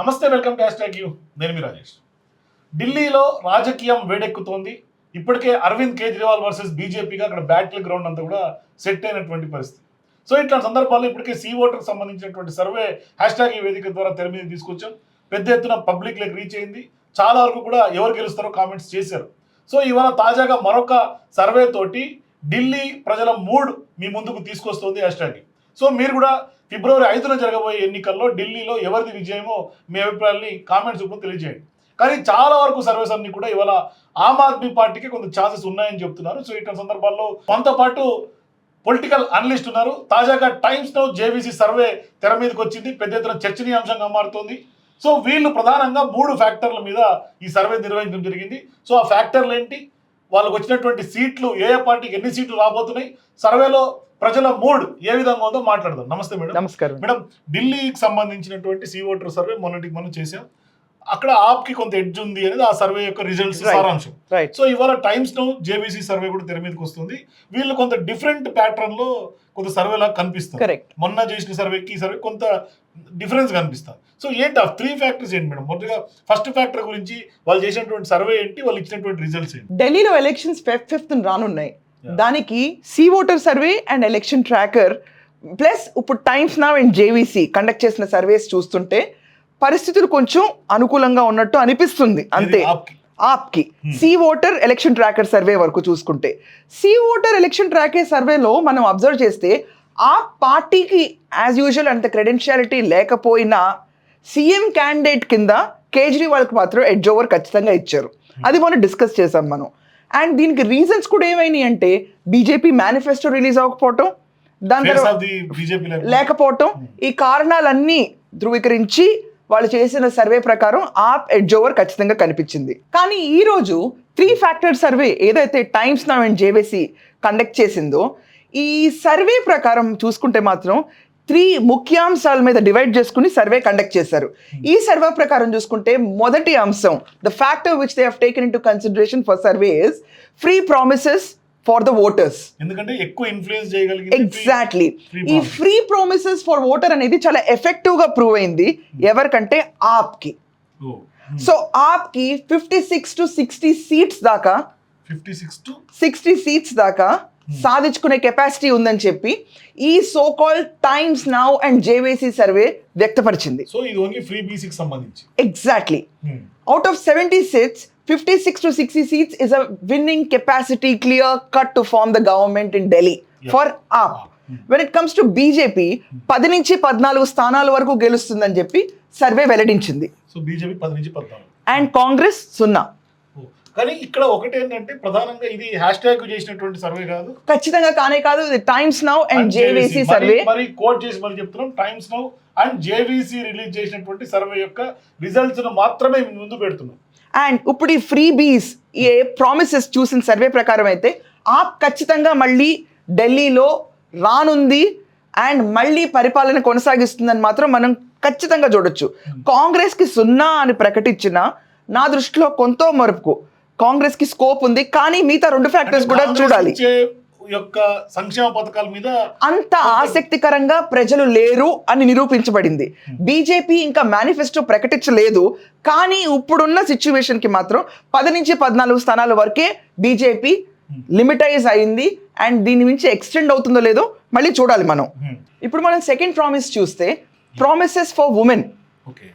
నమస్తే welcome to hash you. నేను మీ రాజేష్. ఢిల్లీలో రాజకీయం వేడెక్కుతోంది. ఇప్పటికే అరవింద్ కేజ్రీవాల్ వర్సెస్ బీజేపీగా అక్కడ బ్యాటిల్ గ్రౌండ్ అంతా కూడా సెట్ అయినటువంటి పరిస్థితి. సో ఇట్లాంటి సందర్భాల్లో ఇప్పటికే సీ ఓటర్ సంబంధించినటువంటి సర్వే హ్యాష్ ట్యాగ్ ఈ వేదిక ద్వారా తెర మీద తీసుకొచ్చాం. పెద్ద ఎత్తున పబ్లిక్లోకి రీచ్ అయింది. చాలా వరకు కూడా ఎవరు గెలుస్తారో కామెంట్స్ చేశారు. సో ఇవాళ తాజాగా మరొక సర్వే తోటి ఢిల్లీ ప్రజల మూడ్ మీ ముందుకు తీసుకొస్తుంది హ్యాష్ ట్యాగ్. సో మీరు కూడా ఫిబ్రవరి ఐదున జరగబోయే ఎన్నికల్లో ఢిల్లీలో ఎవరిది విజయమో మీ అభిప్రాయాన్ని కామెంట్స్ రూపంలో తెలియజేయండి. కానీ చాలా వరకు సర్వేస్ అన్ని కూడా ఇవాళ ఆమ్ ఆద్మీ పార్టీకి కొంత ఛాన్సెస్ ఉన్నాయని చెప్తున్నారు. సో ఇటువంటి సందర్భాల్లో మనతో పాటు పొలిటికల్ అనలిస్ట్ ఉన్నారు. తాజాగా టైమ్స్ నౌ జేబీసీ సర్వే తెర మీదకి వచ్చింది. పెద్ద ఎత్తున చర్చనీయాంశంగా మారుతోంది. సో వీళ్ళు ప్రధానంగా మూడు ఫ్యాక్టర్ల మీద ఈ సర్వే నిర్వహించడం జరిగింది. సో ఆ ఫ్యాక్టర్లు ఏంటి? వాళ్ళకు వచ్చినటువంటి సీట్లు ఏ ఏ పార్టీకి ఎన్ని సీట్లు రాబోతున్నాయి? సర్వేలో ప్రజల మూడ్ ఏ విధంగా ఉందో మాట్లాడదాం. నమస్తే మేడం. నమస్కారం. మేడం ఢిల్లీకి సంబంధించినటువంటి సీ ఓటర్ సర్వే మొన్నటికి మనం చేసాం అక్కడ ఆప్కి కొంత ఎడ్జ్ ఉంది అనేది ఆ సర్వే యొక్క రిజల్ట్స్. సారాంశం. రైట్ సో ఇవాళ టైమ్స్ నౌ జేబీసీ సర్వే కూడా తెర మీదకి వస్తుంది. వీళ్ళు కొంత డిఫరెంట్ ప్యాటర్న్లో కొంత సర్వే లాగా కనిపిస్తుంది మొన్న చేసిన సర్వేకి ఈ సర్వే కొంత డిఫరెన్స్ కనిపిస్తుంది. సో ఏంటి ఆ త్రీ ఫ్యాక్టర్స్ ఏంటి మేడం? మొదటిగా ఫస్ట్ ఫ్యాక్టర్ గురించి వాళ్ళు చేసినటువంటి సర్వే ఏంటి? వాళ్ళు ఇచ్చినటువంటి రిజల్ట్స్ ఏంటి? ఢిల్లీలో ఎలక్షన్స్ ఫిఫ్త్ రానున్నాయి. దానికి C voter survey and election tracker plus ఇప్పుడు Times now and JVC conduct చేసిన సర్వేస్ చూస్తుంటే పరిస్థితులు కొంచెం అనుకూలంగా ఉన్నట్టు అనిపిస్తుంది. అంతే. ఆప్కి Hmm. C voter election tracker survey వరకు చూసుకుంటే. సి ఓటర్ ఎలక్షన్ ట్రాకర్ సర్వేలో మనం అబ్జర్వ్ చేస్తే ఆ పార్టీకి యాజ్ యూజువల్ అంత క్రెడెన్షియాలిటీ లేకపోయినా సీఎం క్యాండిడేట్ కింద కేజ్రీవాల్కి మాత్రం ఎడ్జ్ ఓవర్ ఖచ్చితంగా ఇచ్చారు. అది మనం డిస్కస్ చేసాం మనం. అండ్ దీనికి రీజన్స్ కూడా ఏమైనాయి అంటే బీజేపీ మేనిఫెస్టో రిలీజ్ అవ్వకపోవటం దాని తర్వాత లేకపోవటం. ఈ కారణాలన్నీ ధృవీకరించి వాళ్ళు చేసిన సర్వే ప్రకారం ఆప్ ఎడ్జ్ ఓవర్ ఖచ్చితంగా కనిపించింది. కానీ ఈ రోజు త్రీ ఫ్యాక్టర్ సర్వే ఏదైతే Times now and JVC conduct చేసిందో ఈ సర్వే ప్రకారం చూసుకుంటే మాత్రం త్రీ ముఖ్యాంశాల మీద డివైడ్ చేసుకుని సర్వే కండక్ట్ చేశారు. ఈ సర్వే ప్రకారం చూసుకుంటే మొదటి అంశం the factor which they have taken in to consideration for survey is free promises for the voters ఎందుకంటే ఎక్కువ ఇన్ఫ్లుయెన్స్ చేయగలిగింది ఎగ్జాక్ట్లీ ఈ. ఫ్రీ ప్రామిసెస్ ఫర్ ఓటర్ అనేది చాలా ఎఫెక్టివ్గా ప్రూవ్ అయింది ఎవరికంటే ఆప్కి. So ఆప్కి fifty six to sixty seats దాకా fifty six to sixty seats దాకా సాధించుకునే కెపాసిటీ ఉందని చెప్పి ఈ so call Times now and JVC survey వ్యక్తపరిచింది so ఇది ఓన్లీ ఫ్రీ బీసీకి సంబంధించి exactly Hmm. of 70 seats, 56 to 60 seats is a winning capacity clear cut to form the government in Delhi Yeah. for AAP. Hmm. When it comes to BJP, పది నుంచి పద్నాలుగు స్థానాల వరకు గెలుస్తుందని చెప్పి సర్వే వెల్లడించింది సో బీజేపీ పది నుంచి పద్నాలుగు అండ్ కాంగ్రెస్ సున్నా. కానీ ఇక్కడ ఒకటి ఏంటంటే ప్రధానంగా ఇది హ్యాష్ ట్యాగ్ చేసినటువంటి సర్వే కాదు. ఖచ్చితంగా కానే కాదు ఇది Times now and JVC. Survey మరి- కోట్ చేసి మరి చెప్తున్నాం. Times now and JVC release చేసినటువంటి సర్వే యొక్క రిజల్ట్స్ను మాత్రమే ముందు పెడుతున్నాం. అండ్ ఇప్పుడు ఈ ఫ్రీ బీస్ ఏ ప్రామిసెస్ చూసిన సర్వే ప్రకారం అయితే ఆప్ ఖచ్చితంగా మళ్ళీ ఢిల్లీలో రానుంది అండ్ మళ్ళీ పరిపాలన కొనసాగిస్తుందని మాత్రం మనం ఖచ్చితంగా చూడొచ్చు. కాంగ్రెస్కి సున్నా అని ప్రకటించిన నా దృష్టిలో కొంత మరుపుకు. కాంగ్రెస్కి స్కోప్ ఉంది కానీ మిగతా రెండు ఫ్యాక్టర్స్ కూడా కాంగ్రెస్ చూడాలి. యొక్క సంక్షేమ పథకాల మీద అంత ఆసక్తికరంగా ప్రజలు లేరు అని నిరూపించబడింది. బీజేపీ ఇంకా మేనిఫెస్టో ప్రకటించలేదు కానీ ఇప్పుడున్న సిచ్యువేషన్కి మాత్రం పది నుంచి పద్నాలుగు స్థానాల వరకే బీజేపీ లిమిటైజ్ అయింది అండ్ దీని నుంచి ఎక్స్టెండ్ అవుతుందో లేదో మళ్ళీ చూడాలి మనం. Hmm. ఇప్పుడు మనం సెకండ్ ప్రామిస్ చూస్తే ప్రామిసెస్ ఫర్ ఉమెన్ ఓకే.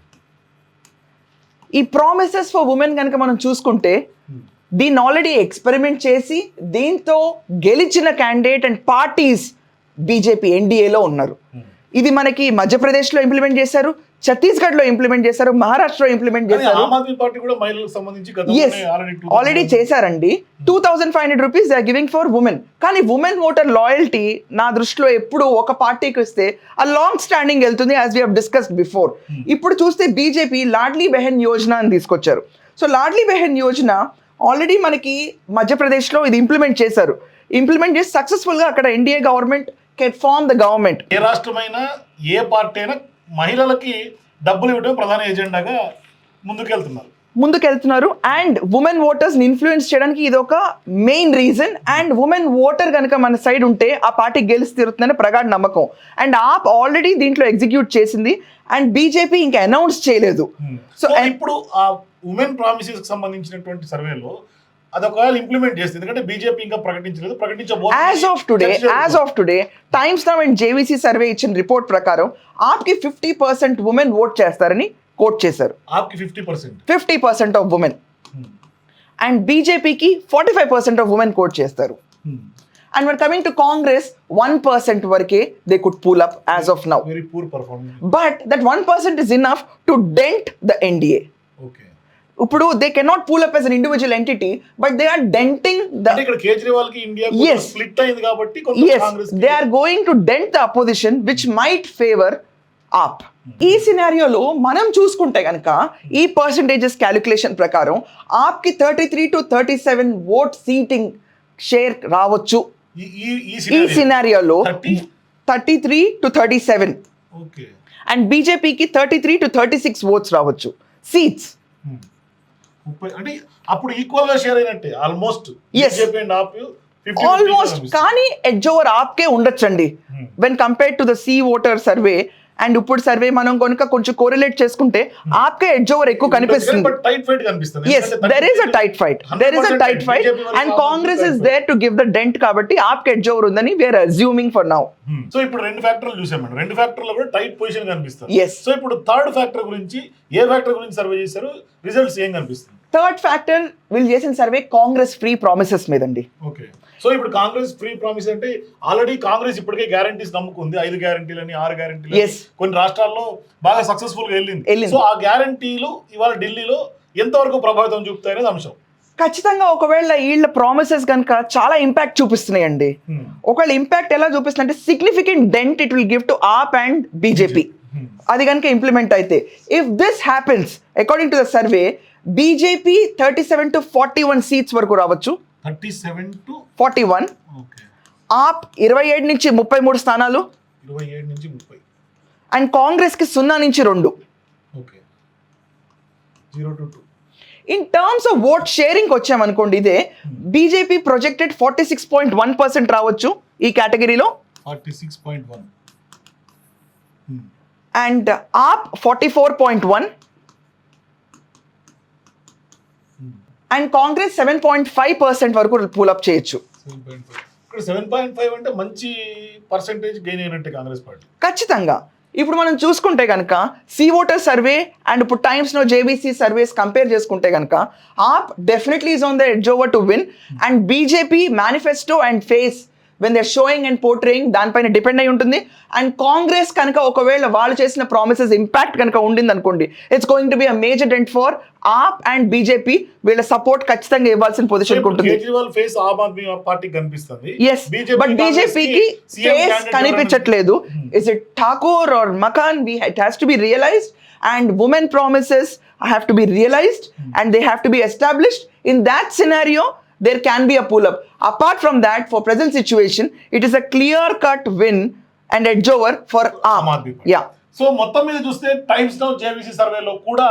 ఈ ప్రామిసెస్ ఫర్ ఉమెన్ కనుక మనం చూసుకుంటే దీన్ని ఆల్రెడీ ఎక్స్పెరిమెంట్ చేసి దీంతో గెలిచిన క్యాండిడేట్ అండ్ పార్టీస్ బీజేపీ ఎన్డీఏలో ఉన్నారు. Hmm. ఇది మనకి మధ్యప్రదేశ్లో ఇంప్లిమెంట్ చేశారు ఛత్తీస్గఢ్లో ఇంప్లిమెంట్ చేశారు మహారాష్ట్రలో ఇంప్లిమెంట్ చేశారు. ఆల్రెడీ చేశారండి. Two thousand five hundred rupees are giving for women కానీ ఉమెన్ ఓటర్ లాయల్టీ నా దృష్టిలో ఎప్పుడు ఒక పార్టీకి వస్తే ఆ లాంగ్ స్టాండింగ్ వెళ్తుంది యాజ్ వీ డిస్కస్డ్ బిఫోర్ ఇప్పుడు చూస్తే బీజేపీ లాడ్లీ బెహన్ యోజన అని తీసుకొచ్చారు. సో లాడ్లీ బెహన్ యోజన ఆల్రెడీ మనకి మధ్యప్రదేశ్లో ఇది ఇంప్లిమెంట్ చేశారు. ఇంప్లిమెంట్ చేసి సక్సెస్ఫుల్గా అక్కడ NDA government get form the government. ఏ రాష్ట్రమైనా ఏ పార్టీ అయినా మహిళలకి డబ్బులు ఇవ్వడం ప్రధాన ఎజెండాగా ముందుకెళ్తున్నారు. ముందుకెళ్తున్నారు. అండ్ ఉమెన్ ఓటర్స్ని ఇన్ఫ్లుయెన్స్ చేయడానికి ఇది ఒక main reason. And women voter కనుక మన సైడ్ ఉంటే ఆ పార్టీ గెలిచి తీరుతుందని ప్రగాఢ నమ్మకం. అండ్ ఆప్ ఆల్రెడీ దీంట్లో ఎగ్జిక్యూట్ చేసింది. అండ్ బీజేపీ ఇంకా అనౌన్స్ చేయలేదు. సో So, and- ఇప్పుడు ఆ ఉమెన్ ప్రామిసెస్ సంబంధించినటువంటి సర్వేలో అది ఒకవేళ ఇంప్లిమెంట్ చేస్తుంది ఎందుకంటే బీజేపీ ఇంకా ప్రకటించలేదు ప్రకటించబోతుంది as of today. As of today Times now and JVC survey ఇచ్చిన రిపోర్ట్ ప్రకారం ఆప్కి ఫిఫ్టీ పర్సెంట్ ఉమెన్ ఓట్ చేస్తారని కోట్ చేశారు. ఆప్కి fifty percent fifty percent of women and బీజేపీకి forty five percent of women quote చేస్తారు. And were coming to Congress one percent వరకే they could pull up as of now very poor performance but that one percent is enough to dent the NDA okay ఇప్పుడు they cannot pull up as an individual entity but they are denting the ఇక్కడ కేజ్రీవాల్కి India Yes. Split అయింది కాబట్టి కొంత yes Congress they are going to dent the opposition which might favor up ఈ సినారియోలో మనం చూసుకుంటే కనుక ఈ పర్సంటేజెస్ క్యాలిక్యులేషన్ ప్రకారం ఆప్కి thirty three to thirty seven vote seating share రావచ్చు ఈ. సినారియోలో 30? Thirty three to thirty seven and బీజేపీకి thirty three to thirty six votes రావచ్చు సీట్స్ Hmm. ముప్పై అంటే అప్పుడు ఈక్వల్గా షేర్ అయినట్టే almost Yes. BJP and AAP almost కానీ ఎడ్జ్ ఓవర్ ఆప్కే ఉండొచ్చండి. When compare to the C voter survey and ఇప్పుడు సర్వే మనం కనుక కొంచెం కోరిలేట్ చేసుకుంటే ఆప్కే ఎడ్జ్ ఓవర్ ఎక్కువ కనిపిస్తుంది. Yes there is a tight fight there is a 100% tight fight and Congress is. There to give the dent కాబట్టి ఆప్కి edge over ఉందని we're assuming for now so ఇప్పుడు రెండు ఫ్యాక్టర్లు చూసామండి. రెండు ఫ్యాక్టర్లు కూడా టైట్ పొజిషన్ కనిపిస్తుంది. సో ఇప్పుడు థర్డ్ ఫ్యాక్టర్ గురించి ఏ ఫ్యాక్టర్ గురించి సర్వే చేశారు? రిజల్ట్స్ ఏం కనిపిస్తుంది? థర్డ్ ఫ్యాక్టర్ వీళ్ళు చేసిన సర్వే కాంగ్రెస్ ఫ్రీ ప్రామిసెస్ మీదండి ఓకే సో ఇప్పుడు కాంగ్రెస్ ఫ్రీ ప్రామిస్ అంటే ఆల్రెడీ కాంగ్రెస్ ఇప్పటికే గ్యారంటీస్ నమ్ముకుంది ఐదు గ్యారంటీలని ఆరు గ్యారంటీలు Yes. కొన్ని రాష్ట్రాల్లో బాగా సక్సెస్ఫుల్గా వెళ్ళింది. సో ఆ గ్యారంటీలు ఇవాళ ఢిల్లీలో ఎంతవరకు ప్రభావితం చూపుతాయి అనేది అంశం ఖచ్చితంగా ఒకవేళ వీళ్ళ ప్రామిసెస్ కనుక చాలా ఇంపాక్ట్ చూపిస్తున్నాయండి Hmm. ఒకవేళ ఇంపాక్ట్ ఎలా చూపిస్తుంది అంటే significant dent it will give to AAP and BJP. అది కనుక ఇంప్లిమెంట్ అయితే if this happens according to the survey BJP thirty seven to forty one seats వరకు రావచ్చు. Thirty seven to forty one. AAP ఇరవై ఏడు నుంచి ముప్పై మూడు స్థానాలు. ఇరవై ఏడు నుంచి ముప్పై. అండ్ కాంగ్రెస్కి సున్నా నుంచి రెండు. Okay. Zero to two. In terms of vote sharing వచ్చామనుకోండి ఇదే BJP projected forty six point one percent రావచ్చు ఈ కేటగిరీలో. Forty six point one. And AAP forty four point one. And Congress seven point five percent వరకు pull up చేయొచ్చు. Seven point five ఇక్కడ seven point five అంటే మంచి percentage gain అయినట్టే Congress party. ఖచ్చితంగా. ఇప్పుడు మనం చూసుకుంటే కనుక సి ఓటర్ సర్వే అండ్ ఇప్పుడు టైమ్స్లో జేబీసీ సర్వేస్ కంపేర్ చేసుకుంటే కనుక AAP definitely is on the edge over to win and BJP manifesto and face when they're showing and portraying దానిపైన డిపెండ్ అయి ఉంటుంది. అండ్ కాంగ్రెస్ కనుక ఒకవేళ వాళ్ళు చేసిన ప్రామిసెస్ ఇంపాక్ట్ కనుక ఉండింది అనుకోండి it's going to be a major dent for AAP and BJP వీళ్ళ సపోర్ట్ ఖచ్చితంగా ఇవ్వాల్సిన పొజిషన్ ఉంటుంది. కేజ్రీవాల్ ఫేస్ ఆమ్ ఆద్మీ పార్టీకి కనిపిస్తుంది. ఎస్ బట్ బీజేపీకి ఫేస్ కనిపించట్లేదు. Is it Thakur or Maken we it has to be realized and women promises have to be realized and they have to be established in that scenario there can be a pull up apart from that for present situation it is a clear cut win and edge over for Aam aam Aadmi Party yeah so మొత్తం మీద చూస్తే times now JBC సర్వేలో కూడా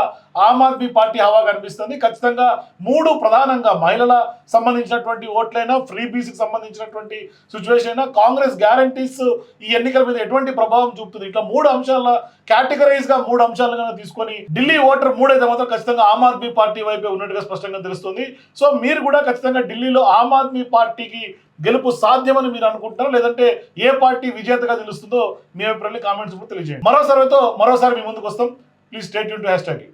Aam Aadmi party హవా కనిపిస్తుంది. ఖచ్చితంగా మూడు ప్రధానంగా మహిళల సంబంధించినటువంటి ఓట్లైనా ఫ్రీ బీసీకి సంబంధించినటువంటి సిచ్యువేషన్ అయినా కాంగ్రెస్ గ్యారంటీస్ ఈ ఎన్నికల మీద ఎటువంటి ప్రభావం చూపుతుంది? ఇట్లా మూడు అంశాల కేటగరైజ్గా మూడు అంశాలుగా తీసుకొని ఢిల్లీ ఓటర్ మూడైతే మాత్రం ఖచ్చితంగా ఆమ్ ఆద్మీ పార్టీ వైపే ఉన్నట్టుగా స్పష్టంగా తెలుస్తుంది. సో మీరు కూడా ఖచ్చితంగా ఢిల్లీలో ఆమ్ ఆద్మీ పార్టీకి గెలుపు సాధ్యమని మీరు అనుకుంటున్నారా? లేదంటే ఏ పార్టీ విజేతగా నిలుస్తుందో మీ అభిప్రాయాన్ని కామెంట్స్ కూడా తెలియజేయండి. మరో సర్వేతో మరోసారి మీ ముందుకు వస్తాం. ప్లీజ్ స్టేట్ యూన్ టు హ్యాష్ ట్యాగ్